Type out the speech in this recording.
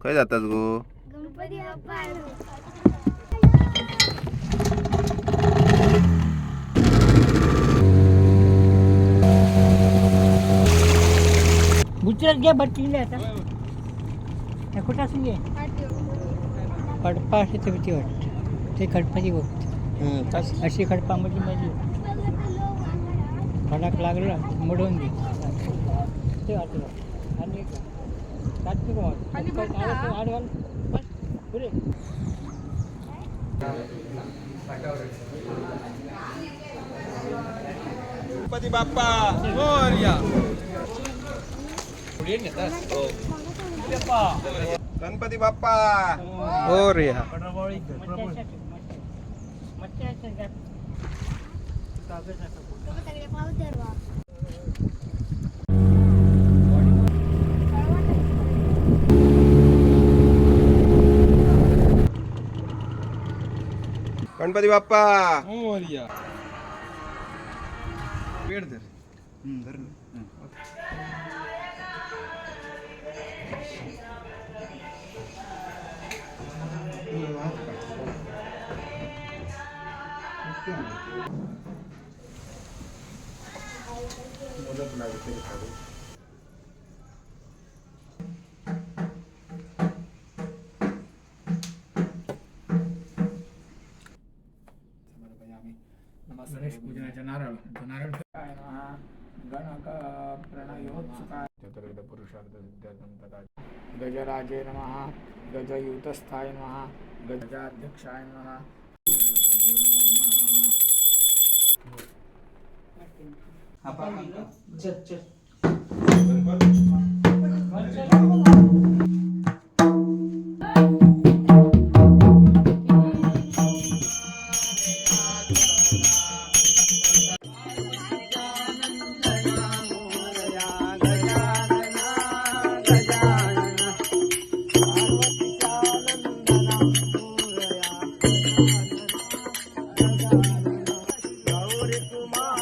खंय जातात गो? गणपती बाप्पा. गुजरात घ्या बटलेले आता. कुठं असून घे? खडपा अशी ते भीती वाटते. ते खडपाची गोष्ट. अशी खडपा म्हणजे माझी खडाक लागला मोडवून घे. ते वाटलं. आणि गणपती बाप्पा मोरया गणपती बाप्पा मोरया मच्छी ¡Ganpati papá! ¡Oh, ya! ¿Pierde? Mm, ¿Pierde? Mm, ¿Pierde? Ganesh पूजनाचा नारळ तो नारळ गणक प्रणयोत्सुकाय चतुर्विध पुरुषार्थ गजराजे नमः गजयुतस्थाय नमः गजाध्यक्षाय नमः. चल, चल. गौरी कुमार।